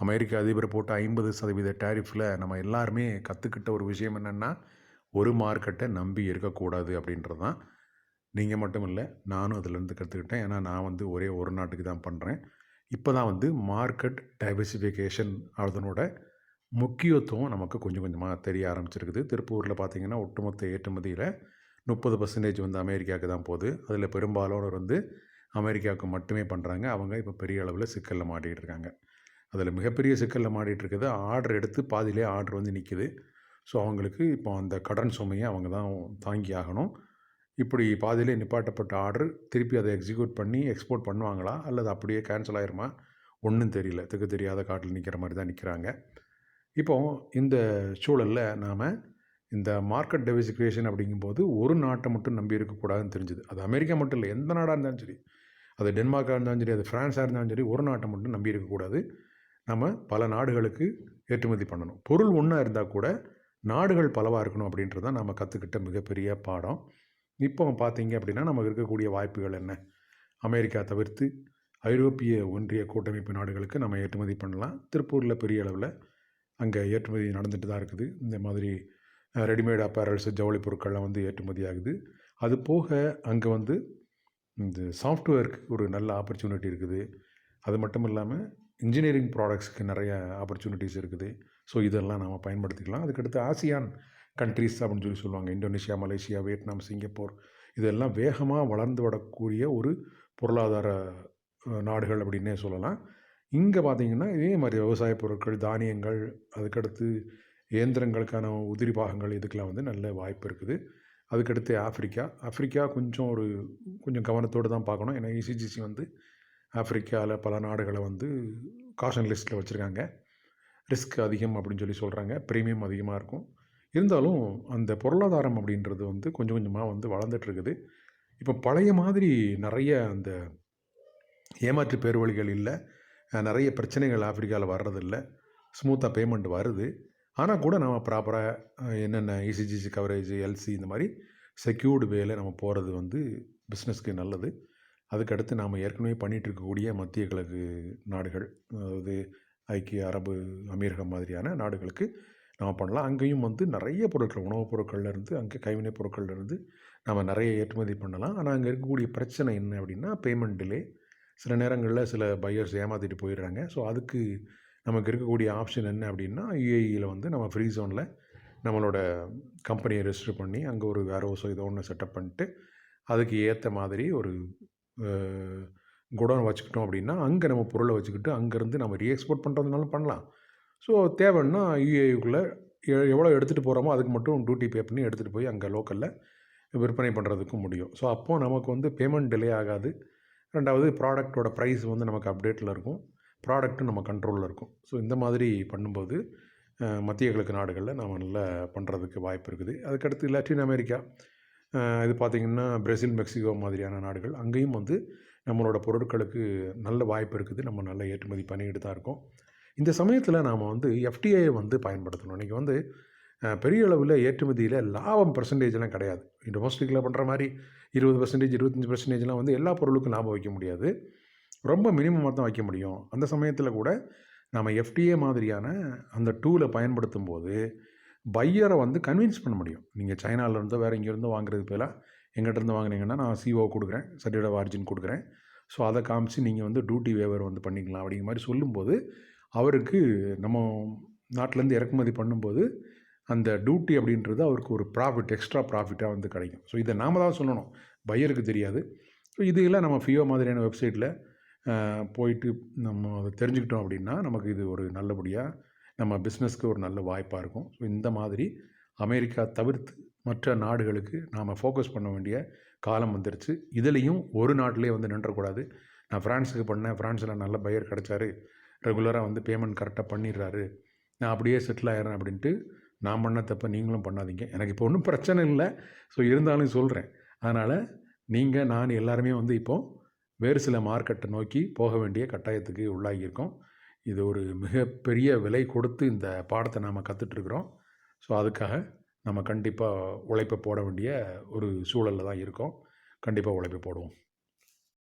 அமெரிக்க அதிபர் போட்ட ஐம்பது சதவீத டேரிஃபில் நம்ம எல்லாருமே கற்றுக்கிட்ட ஒரு விஷயம் என்னென்னா ஒரு மார்க்கெட்டை நம்பி இருக்கக்கூடாது அப்படின்றது தான் நீங்கள் மட்டும் இல்லை நானும் அதிலேருந்து கற்றுக்கிட்டேன் ஏன்னா நான் வந்து ஒரே ஒரு நாட்டுக்கு தான் பண்ணுறேன் இப்போ தான் வந்து மார்க்கெட் டைவர்சிஃபிகேஷன் அதனோட முக்கியத்துவம் நமக்கு கொஞ்சம் கொஞ்சமாக தெரிய ஆரம்பிச்சிருக்குது. திருப்பூரில் பார்த்திங்கன்னா ஒட்டுமொத்த ஏற்றுமதியில் முப்பது பர்சன்டேஜ் வந்து அமெரிக்காவுக்கு தான் போகுது. அதில் பெரும்பாலானோர் வந்து அமெரிக்காவுக்கு மட்டுமே பண்ணுறாங்க அவங்க இப்போ பெரிய அளவில் சிக்கலில் மாட்டிகிட்டு இருக்காங்க. அதில் மிகப்பெரிய சிக்கலில் மாட்டிகிட்டு ஆர்டர் எடுத்து பாதியிலே ஆர்டர் வந்து நிற்கிது ஸோ அவங்களுக்கு இப்போ அந்த கடன் சுமையை அவங்க தான் தாங்கி ஆகணும். இப்படி பாதியிலே நிப்பாட்டப்பட்ட ஆர்டர் திருப்பி அதை எக்ஸிக்யூட் பண்ணி எக்ஸ்போர்ட் பண்ணுவாங்களா? அல்லது அப்படியே கேன்சல் ஆயிருமா? ஒன்றும் தெரியல. திக்கு தெரியாத காட்டில் நிற்கிற மாதிரி தான் நிற்கிறாங்க இப்போ இந்த சூழலில் நாம் இந்த மார்க்கெட் டெவிசிக்ரேஷன் அப்படிங்கும்போது ஒரு நாட்டை மட்டும் நம்பி இருக்கக்கூடாதுன்னு தெரிஞ்சுது. அது அமெரிக்கா மட்டும் இல்லை. எந்த நாடாக இருந்தாலும் சரி. அது டென்மார்க்காக இருந்தாலும் சரி அது ஃப்ரான்ஸாக இருந்தாலும் சரி ஒரு நாட்டை மட்டும் நம்பி இருக்கக்கூடாது. நம்ம பல நாடுகளுக்கு ஏற்றுமதி பண்ணணும். பொருள் ஒன்றா இருந்தால் கூட நாடுகள் பலவாக இருக்கணும் அப்படின்றது நம்ம கற்றுக்கிட்ட மிகப்பெரிய பாடம். இப்போ பார்த்தீங்க அப்படின்னா நமக்கு இருக்கக்கூடிய வாய்ப்புகள் என்ன? அமெரிக்கா தவிர்த்து ஐரோப்பிய ஒன்றிய கூட்டமைப்பு நாடுகளுக்கு நம்ம ஏற்றுமதி பண்ணலாம். திருப்பூரில் பெரிய அளவில் அங்கே ஏற்றுமதி நடந்துட்டு தான் இருக்குது. இந்த மாதிரி ரெடிமேட் அப்பேரல்ஸ் ஜவுளி பொருட்கள்லாம் வந்து ஏற்றுமதி ஆகுது. அது போக அங்கே வந்து இந்த சாஃப்ட்வேருக்கு ஒரு நல்ல ஆப்பர்ச்சுனிட்டி இருக்குது. அது மட்டும் இல்லாமல் இன்ஜினியரிங் ப்ராடக்ட்ஸ்க்கு நிறைய ஆப்பர்ச்சுனிட்டிஸ் இருக்குது. ஸோ இதெல்லாம் நாம் பயன்படுத்திக்கலாம். அதுக்கடுத்து ஆசியான் கண்ட்ரிஸ் அப்படின்னு சொல்லி சொல்லுவாங்க. Indonesia Malaysia Vietnam Singapore. இதெல்லாம் வேகமாக வளர்ந்து வரக்கூடிய ஒரு பொருளாதார நாடுகள் அப்படின்னே சொல்லலாம். இங்கே பார்த்திங்கன்னா இதே மாதிரி விவசாய பொருட்கள் தானியங்கள் அதுக்கடுத்து இயந்திரங்களுக்கான உதிரி பாகங்கள் இதுக்கெலாம் வந்து நல்ல வாய்ப்பு இருக்குது. அதுக்கடுத்து ஆஃப்ரிக்கா ஆஃப்ரிக்கா கொஞ்சம் ஒரு கொஞ்சம் கவனத்தோடு தான் பார்க்கணும். ஏன்னா இசிஜிசி வந்து ஆஃப்ரிக்காவில் பல நாடுகளை வந்து காஷன் லிஸ்ட்டில் வச்சுருக்காங்க. ரிஸ்க் அதிகம் அப்படின்னு சொல்லி சொல்கிறாங்க ப்ரீமியம் அதிகமாக இருக்கும். இருந்தாலும் அந்த பொருளாதாரம் அப்படின்றது வந்து கொஞ்சம் கொஞ்சமாக வந்து வளர்ந்துட்டுருக்குது இப்போ பழைய மாதிரி நிறைய அந்த ஏமாற்று பேர்வழிகள் இல்லை. நிறைய பிரச்சனைகள் ஆஃப்ரிக்காவில் வர்றதில்ல. ஸ்மூத்தாக பேமெண்ட் வருது. ஆனால் கூட நம்ம ப்ராப்பராக என்னென்ன இசிஜிசி கவரேஜ் எல்சி இந்த மாதிரி செக்யூர்டு வேலை நம்ம போகிறது வந்து பிஸ்னஸ்க்கு நல்லது. அதுக்கடுத்து நாம் ஏற்கனவே பண்ணிகிட்டு இருக்கக்கூடிய மத்திய கிழக்கு நாடுகள் அதாவது ஐக்கிய அரபு அமீரகம் மாதிரியான நாடுகளுக்கு நாம் பண்ணலாம். அங்கேயும் வந்து நிறைய பொருட்கள் உணவுப் பொருட்கள்லேருந்து அங்கே கைவினைப் பொருட்கள்லேருந்து நம்ம நிறைய ஏற்றுமதி பண்ணலாம். ஆனால் அங்கே இருக்கக்கூடிய பிரச்சனை என்ன அப்படின்னா பேமெண்ட் டிலே சில நேரங்களில் சில பையர்ஸ் ஏமாற்றிட்டு போயிடுறாங்க. ஸோ அதுக்கு நமக்கு இருக்கக்கூடிய ஆப்ஷன் என்ன அப்படின்னா யூஏஇயில் வந்து நம்ம ஃப்ரீ ஜோனில் நம்மளோட கம்பெனியை ரெஜிஸ்டர் பண்ணி அங்கே ஒரு வேறு ஹவுஸோ ஏதோ ஒன்று செட்டப் பண்ணிட்டு அதுக்கு ஏற்ற மாதிரி ஒரு குடோன் வச்சுக்கிட்டோம் அப்படின்னா அங்கே நம்ம பொருளை வச்சுக்கிட்டு அங்கேருந்து நம்ம ரீஎக்ஸ்போர்ட் பண்ணுறதுனாலும் பண்ணலாம். ஸோ தேவைன்னா யூஏயுக்குள்ளே எவ்வளோ எடுத்துகிட்டு போகிறோமோ அதுக்கு மட்டும் டியூட்டி பே பண்ணி எடுத்துகிட்டு போய் அங்கே லோக்கலில் விற்பனை பண்ணுறதுக்கும் முடியும். ஸோ அப்போது நமக்கு வந்து பேமெண்ட் டிலே ஆகாது. ரெண்டாவது ப்ராடக்டோட ப்ரைஸ் வந்து நமக்கு அப்டேட்டில் இருக்கும். ப்ராடக்ட்டும் நம்ம கண்ட்ரோலில் இருக்கும். ஸோ இந்த மாதிரி பண்ணும்போது மத்திய கிழக்கு நாடுகளில் நாம் நல்லா பண்ணுறதுக்கு வாய்ப்பு இருக்குது. அதுக்கடுத்து லத்தீன் அமெரிக்கா இது பார்த்திங்கன்னா பிரேசில் மெக்சிகோ மாதிரியான நாடுகள். அங்கேயும் வந்து நம்மளோட பொருட்களுக்கு நல்ல வாய்ப்பு இருக்குது. நம்ம நல்ல ஏற்றுமதி பண்ணிக்கிட்டு தான் இருக்கோம். இந்த சமயத்தில் நாம் வந்து எஃப்டிஐயை வந்து பயன்படுத்தணும். இன்றைக்கி வந்து பெரிய அளவில் ஏற்றுமதியில் லாபம் பர்சன்டேஜ்லாம் கிடையாது. டொமஸ்டிக்கில் பண்ணுற மாதிரி இருபது பர்சன்டேஜ் இருபத்தஞ்சி பர்சன்டேஜ்லாம் வந்து எல்லா பொருளுக்கும் லாபம் வைக்க முடியாது. ரொம்ப மினிமமாக தான் வைக்க முடியும். அந்த சமயத்தில் கூட நம்ம எஃப்டிஏ மாதிரியான அந்த டூலை பயன்படுத்தும் போது பையரை வந்து கன்வின்ஸ் பண்ண முடியும். நீங்கள் சைனாவிலேருந்தோ வேறு இங்கேருந்து வாங்குறதுக்கு பதிலாக எங்கிட்டேருந்து வாங்கினீங்கன்னா நான் சிஓ கொடுக்குறேன் சர்டிஃபிகேட் ஆஃப் ஆர்ஜின் கொடுக்குறேன். ஸோ அதை காமிச்சு நீங்கள் வந்து டியூட்டி வேவர் வந்து பண்ணிக்கலாம் அப்படிங்கிற மாதிரி சொல்லும்போது அவருக்கு நம்ம நாட்டிலேருந்து இறக்குமதி பண்ணும்போது அந்த டியூட்டி அப்படின்றது அவருக்கு ஒரு ப்ராஃபிட் எக்ஸ்ட்ரா ப்ராஃபிட்டாக வந்து கிடைக்கும். ஸோ இதை நாம் தான் சொல்லணும். பையருக்கு தெரியாது. ஸோ இதையெல்லாம் நம்ம ஃபியோ மாதிரியான வெப்சைட்டில் போயிட்டு நம்ம அதை தெரிஞ்சுக்கிட்டோம் அப்படின்னா நமக்கு இது ஒரு நல்லபடியாக நம்ம பிஸ்னஸ்க்கு ஒரு நல்ல வாய்ப்பாக இருக்கும். ஸோ இந்த மாதிரி அமெரிக்கா தவிர்த்து மற்ற நாடுகளுக்கு நாம் ஃபோக்கஸ் பண்ண வேண்டிய காலம் வந்துருச்சு. இதுலேயும் ஒரு நாட்டிலே வந்து நின்றக்கூடாது. நான் ஃப்ரான்ஸுக்கு பண்ணேன். ஃப்ரான்ஸில் நல்ல பையர் கிடச்சாரு. ரெகுலராக வந்து பேமெண்ட் கரெக்டாக பண்ணிடுறாரு. நான் அப்படியே செட்டில் ஆகிறேன் அப்படின்ட்டு நான் பண்ண தப்பை நீங்களும் பண்ணாதீங்க. எனக்கு இப்போ ஒன்றும் பிரச்சனை இல்லை. ஸோ இருந்தாலும் சொல்கிறேன் அதனால் நீங்கள் நான் எல்லாருமே வந்து இப்போது வேறு சில மார்க்கெட்டை நோக்கி போக வேண்டிய கட்டாயத்துக்கு உள்ளாகியிருக்கோம். இது ஒரு மிகப்பெரிய விலை கொடுத்து இந்த பாடத்தை நாம் கற்றுட்ருக்குறோம் ஸோ அதுக்காக நம்ம கண்டிப்பாக உழைப்பை போட வேண்டிய ஒரு சூழலில் தான் இருக்கோம். கண்டிப்பாக உழைப்பை போடுவோம்.